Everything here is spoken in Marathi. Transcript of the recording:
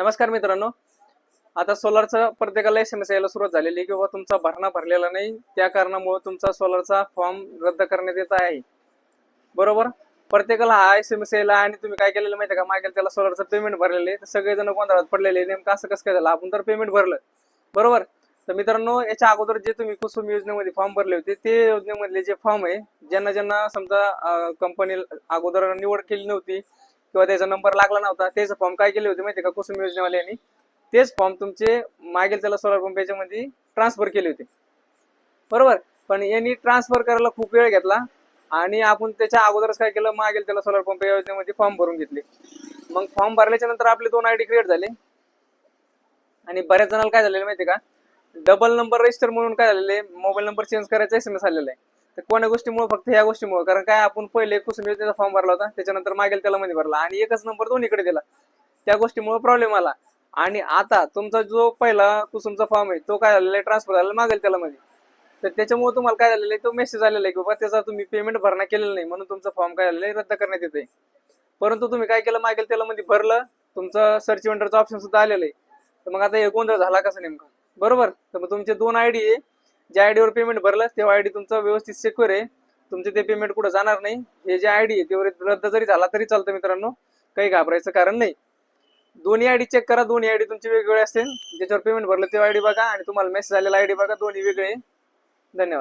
नमस्कार मित्रांनो. आता सोलरचं प्रत्येकाला एस एम एस यायला सुरुवात झालेली आहे किंवा तुमचा भरणा भरलेला नाही त्या कारणामुळे तुमचा सोलरचा फॉर्म रद्द करण्यात येत आहे. बरोबर? प्रत्येकाला हा एस एम एस यायला आणि तुम्ही काय केलेलं माहिती का? मागेल त्याला सोलरचं पेमेंट भरलेले. तर सगळेजण गोंधळात पडलेले नेमकं असं कसं काय झालं? आपण तर पेमेंट भरलं. बरोबर? तर मित्रांनो याच्या अगोदर जे तुम्ही कुसुम योजनेमध्ये फॉर्म भरले होते ते योजनेमधले जे फॉर्म आहे ज्यांना ज्यांना समजा कंपनी अगोदर निवड केली नव्हती किंवा त्याचा नंबर लागला नव्हता त्याचं फॉर्म काय केले होते माहिती का कुसुम योजनेवाल्यांनी तेच फॉर्म तुमचे मागेल त्याला सोलर पंप याच्यामध्ये ट्रान्सफर केले होते. बरोबर? पण यांनी ट्रान्सफर करायला खूप वेळ घेतला आणि आपण त्याच्या अगोदरच काय केलं मागेल त्याला सोलर पंप योजनेमध्ये फॉर्म भरून घेतले. मग फॉर्म भरल्याच्या नंतर आपले दोन आयडी क्रिएट झाले. आणि बऱ्याच जणांना काय झालेलं माहिती का डबल नंबर रजिस्टर म्हणून काय झालेले मोबाईल नंबर चेंज करायचा एस एम एस आलेला आहे. तर कोण्या गोष्टीमुळे फक्त ह्या गोष्टीमुळे? कारण काय आपण पहिले कुसुम योजनेचा फॉर्म भरला होता त्याच्यानंतर मागेल त्याला मध्ये भरला. आणि एकच नंबर दोन्हीकडे दिला. त्या गोष्टीमुळे प्रॉब्लेम आला. आणि आता तुमचा जो पहिला कुसुमचा फॉर्म आहे तो काय झालेला आहे? ट्रान्सफर झालेला मागेल त्याला मध्ये. तर त्याच्यामुळे तुम्हाला काय झालेलं आहे? तो मेसेज आलेला आहे की बाबा त्याचा तुम्ही पेमेंट भरणा केलेला नाही म्हणून तुमचा फॉर्म काय झालेला आहे? रद्द करण्यात येते परंतु तुम्ही काय केलं? मागेल त्याला मध्ये भरलं. तुमचं सर्च वेंडरचं ऑप्शन सुद्धा आलेलं आहे. तर मग आता हे गोंधळ झाला कसं नेमका? बरोबर? तर मग तुमचे दोन आयडी आहे. ज्या आयडीवर पेमेंट भरलं तेव्हा आयडी तुमचा व्यवस्थित सिक्युअर आहे. तुमचे ते पेमेंट कुठं जाणार नाही. हे जे आयडी आहे ते रद्द जरी झाला तरी चालतं मित्रांनो. काही घाबरायचं कारण नाही. दोन्ही आयडी चेक करा. दोन्ही आय डी तुमची वेगवेगळे असतील ज्याच्यावर पेमेंट भरलं तेव्हा आयडी बघा आणि तुम्हाला मेसेज आलेला आयडी बघा. दोन्ही वेगळे आहे. धन्यवाद.